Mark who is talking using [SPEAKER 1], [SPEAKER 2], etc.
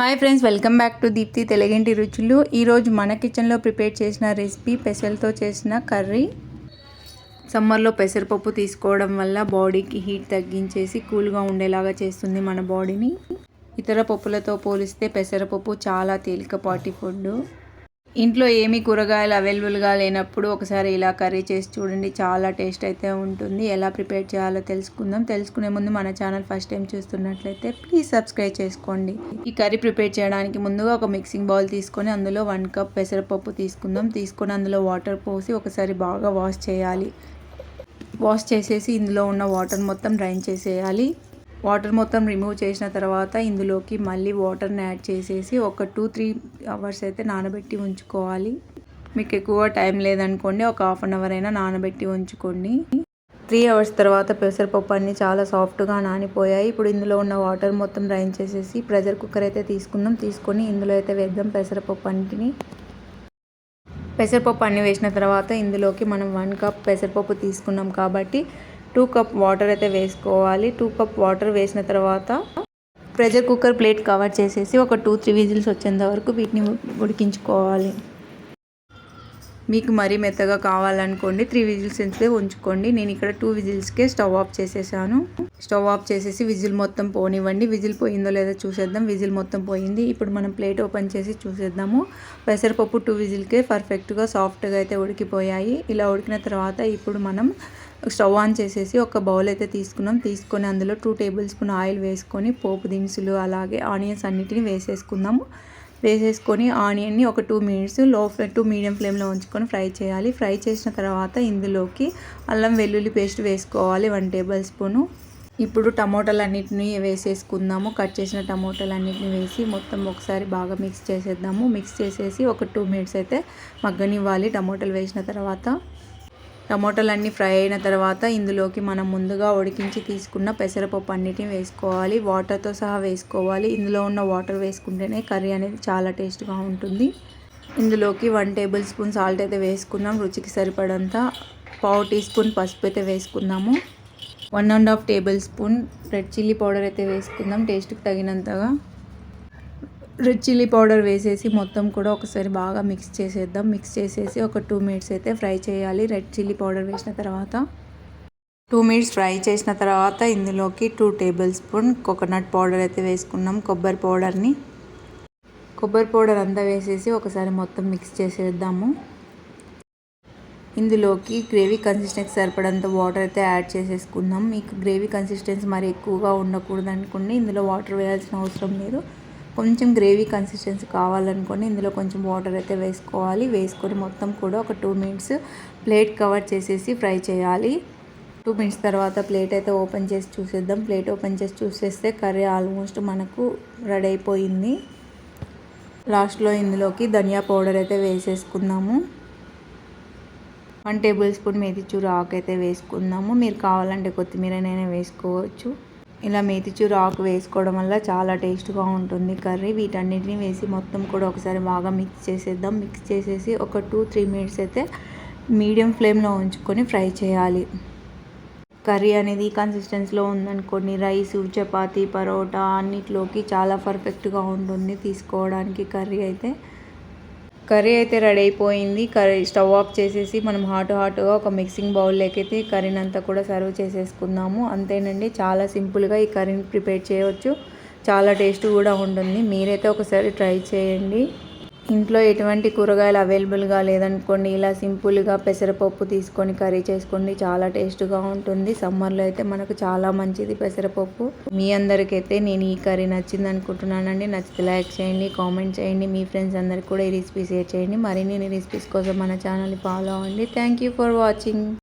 [SPEAKER 1] Hi friends welcome back to Deepti తెలుగింటి రుచులు. ఈరోజు మన కిచెన్లో ప్రిపేర్ చేసిన రెసిపీ పెసలతో చేసిన కర్రీ. సమ్మర్లో పెసరపప్పు తీసుకోవడం వల్ల బాడీకి హీట్ తగ్గించేసి కూల్గా ఉండేలాగా చేస్తుంది మన బాడీని. ఇతర పప్పులతో పోలిస్తే పెసరపప్పు చాలా తేలికపాటి ఫుడ్ ఇంట్లో ఏమి కూరగాయలు అవైలబుల్గా లేనప్పుడు ఒకసారి ఇలా కర్రీ చేసి చూడండి. చాలా టేస్ట్ అయితే ఉంటుంది. ఎలా ప్రిపేర్ చేయాలో తెలుసుకుందాం. తెలుసుకునే ముందు మన ఛానల్ ఫస్ట్ టైం చూస్తున్నట్లయితే ప్లీజ్ సబ్స్క్రైబ్ చేసుకోండి. ఈ కర్రీ ప్రిపేర్ చేయడానికి ముందుగా ఒక మిక్సింగ్ బౌల్ తీసుకొని అందులో వన్ కప్ పెసరపప్పు తీసుకుందాం. తీసుకొని అందులో వాటర్ పోసి ఒకసారి బాగా వాష్ చేయాలి. వాష్ చేసేసి ఇందులో ఉన్న వాటర్ మొత్తం డ్రైన్ చేసేయాలి. వాటర్ మొత్తం రిమూవ్ చేసిన తర్వాత ఇందులోకి మళ్ళీ వాటర్ని యాడ్ చేసేసి ఒక టూ త్రీ అవర్స్ అయితే నానబెట్టి ఉంచుకోవాలి. మీకు ఎక్కువ టైం లేదనుకోండి ఒక హాఫ్ అన్ అవర్ అయినా నానబెట్టి ఉంచుకోండి. త్రీ అవర్స్ తర్వాత పెసరపప్పు అన్నీ చాలా సాఫ్ట్గా నానిపోయాయి. ఇప్పుడు ఇందులో ఉన్న వాటర్ మొత్తం డ్రైన్ చేసేసి ప్రెషర్ కుక్కర్ అయితే తీసుకుందాం. తీసుకొని ఇందులో అయితే వేద్దాం పెసరపప్పు అన్నిటిని. పెసరపప్పు అన్నీ వేసిన తర్వాత ఇందులోకి మనం వన్ కప్ పెసరపప్పు తీసుకున్నాం కాబట్టి టూ కప్ వాటర్ అయితే వేసుకోవాలి. టూ కప్ వాటర్ వేసిన తర్వాత ప్రెషర్ కుక్కర్ ప్లేట్ కవర్ చేసేసి ఒక టూ త్రీ విజిల్స్ వచ్చేంత వరకు వీటిని ఉడికించుకోవాలి. మీకు మరీ మెత్తగా కావాలనుకోండి త్రీ విజిల్స్ అయితే ఉంచుకోండి. నేను ఇక్కడ టూ విజిల్స్కే స్టవ్ ఆఫ్ చేసేసాను. స్టవ్ ఆఫ్ చేసేసి విజిల్ మొత్తం పోనివ్వండి. విజిల్ పోయిందో లేదో చూసేద్దాం. విజిల్ మొత్తం పోయింది. ఇప్పుడు మనం ప్లేట్ ఓపెన్ చేసి చూసేద్దాము. పెసరపప్పు టూ విజిల్కే పర్ఫెక్ట్గా సాఫ్ట్గా అయితే ఉడికిపోయాయి. ఇలా ఉడికిన తర్వాత ఇప్పుడు మనం స్టవ్ ఆన్ చేసేసి ఒక బౌల్ అయితే తీసుకున్నాం. తీసుకొని అందులో టూ టేబుల్ స్పూన్ ఆయిల్ వేసుకొని పోపు దినుసులు అలాగే ఆనియన్స్ అన్నిటిని వేసేసుకుందాము వేసేసుకొని ఆనియన్ని ఒక టూ మినిట్స్లో టూ మీడియం ఫ్లేమ్లో ఉంచుకొని ఫ్రై చేయాలి. ఫ్రై చేసిన తర్వాత ఇందులోకి అల్లం వెల్లుల్లి పేస్ట్ వేసుకోవాలి వన్ టేబుల్ స్పూను ఇప్పుడు టమోటాలు అన్నిటిని వేసేసుకుందాము. కట్ చేసిన టమోటాలు అన్నిటిని వేసి మొత్తం ఒకసారి బాగా మిక్స్ చేసేద్దాము. మిక్స్ చేసేసి ఒక టూ మినిట్స్ అయితే మగ్గనివ్వాలి టమోటాలు వేసిన తర్వాత. టమోటాలు అన్నీ ఫ్రై అయిన తర్వాత ఇందులోకి మనం ముందుగా ఉడికించి తీసుకున్న పెసరపప్పు అన్నిటిని వేసుకోవాలి. వాటర్తో సహా వేసుకోవాలి. ఇందులో ఉన్న వాటర్ వేసుకుంటేనే కర్రీ అనేది చాలా టేస్ట్గా ఉంటుంది. ఇందులోకి వన్ టేబుల్ స్పూన్ సాల్ట్ అయితే వేసుకున్నాం. రుచికి సరిపడంత పావు టీ స్పూన్ పసుపు అయితే వేసుకున్నాము. One and half tablespoon red chilli powder అయితే వేసుకుందాం. టేస్ట్కి తగినంతగా రెడ్ చిల్లీ పౌడర్ వేసేసి మొత్తం కూడా ఒకసారి బాగా మిక్స్ చేసేద్దాం. మిక్స్ చేసేసి ఒక టూ మినిట్స్ అయితే ఫ్రై చేయాలి. రెడ్ చిల్లీ పౌడర్ వేసిన తర్వాత టూ మినిట్స్ ఫ్రై చేసిన తర్వాత ఇందులోకి two table spoon coconut powder అయితే వేసుకున్నాం. కొబ్బరి పౌడర్ని. కొబ్బరి పౌడర్ అంతా వేసేసి ఒకసారి మొత్తం మిక్స్ చేసేద్దాము. ఇందులోకి గ్రేవీ కన్సిస్టెన్సీ సరిపడంత వాటర్ అయితే యాడ్ చేసేసుకుందాం. మీకు గ్రేవీ కన్సిస్టెన్సీ మరి ఎక్కువగా ఉండకూడదు అనుకోండి ఇందులో వాటర్ వేయాల్సిన అవసరం లేదు. కొంచెం గ్రేవీ కన్సిస్టెన్సీ కావాలనుకోండి ఇందులో కొంచెం వాటర్ అయితే వేసుకోవాలి. వేసుకొని మొత్తం కూడా ఒక టూ మినిట్స్ ప్లేట్ కవర్ చేసేసి ఫ్రై చేయాలి. టూ మినిట్స్ తర్వాత ప్లేట్ అయితే ఓపెన్ చేసి చూసేద్దాం. ప్లేట్ ఓపెన్ చేసి చూసేస్తే కర్రీ ఆల్మోస్ట్ మనకు రెడీ అయిపోయింది. లాస్ట్లో ఇందులోకి ధనియా పౌడర్ అయితే వేసేసుకుందాము. వన్ టేబుల్ స్పూన్ మేతిచూరు ఆకు అయితే వేసుకుందాము. మీరు కావాలంటే కొత్తిమీర నేనే వేసుకోవచ్చు. ఇలా మేతిచూరు ఆకు వేసుకోవడం వల్ల చాలా టేస్ట్గా ఉంటుంది కర్రీ. వీటన్నిటిని వేసి మొత్తం కూడా ఒకసారి బాగా మిక్స్ చేసేద్దాం. మిక్స్ చేసేసి ఒక టూ త్రీ మినిట్స్ అయితే మీడియం ఫ్లేమ్లో ఉంచుకొని ఫ్రై చేయాలి. కర్రీ అనేది కన్సిస్టెన్సీలో ఉందనుకోండి రైస్ చపాతీ పరోటా అన్నిట్లోకి చాలా పర్ఫెక్ట్గా ఉంటుంది తీసుకోవడానికి కర్రీ అయితే. కర్రీ అయితే రెడీ అయిపోయింది. కర్రీ స్టవ్ ఆఫ్ చేసేసి మనం హాట్ హాట్గా ఒక మిక్సింగ్ బౌల్ అయితే కర్రీని అంతా కూడా సర్వ్ చేసేసుకుందాము. అంతేనండి చాలా సింపుల్గా ఈ కర్రీని ప్రిపేర్ చేయవచ్చు. చాలా టేస్ట్ కూడా ఉంటుంది. మీరైతే ఒకసారి ట్రై చేయండి. ఇంట్లో ఎటువంటి కూరగాయలు అవైలబుల్గా లేదనుకోండి ఇలా సింపుల్గా పెసరపప్పు తీసుకొని కర్రీ చేసుకోండి చాలా టేస్ట్గా ఉంటుంది. సమ్మర్లో అయితే మనకు చాలా మంచిది పెసరపప్పు. మీ అందరికైతే నేను ఈ కర్రీ నచ్చింది అనుకుంటున్నానండి. నచ్చితే లైక్ చేయండి కామెంట్ చేయండి. మీ ఫ్రెండ్స్ అందరికి కూడా ఈ రెసిపీ షేర్ చేయండి. మరిన్ని రెసిపీస్ కోసం మన ఛానల్ని ఫాలో అవ్వండి. Thank you for watching.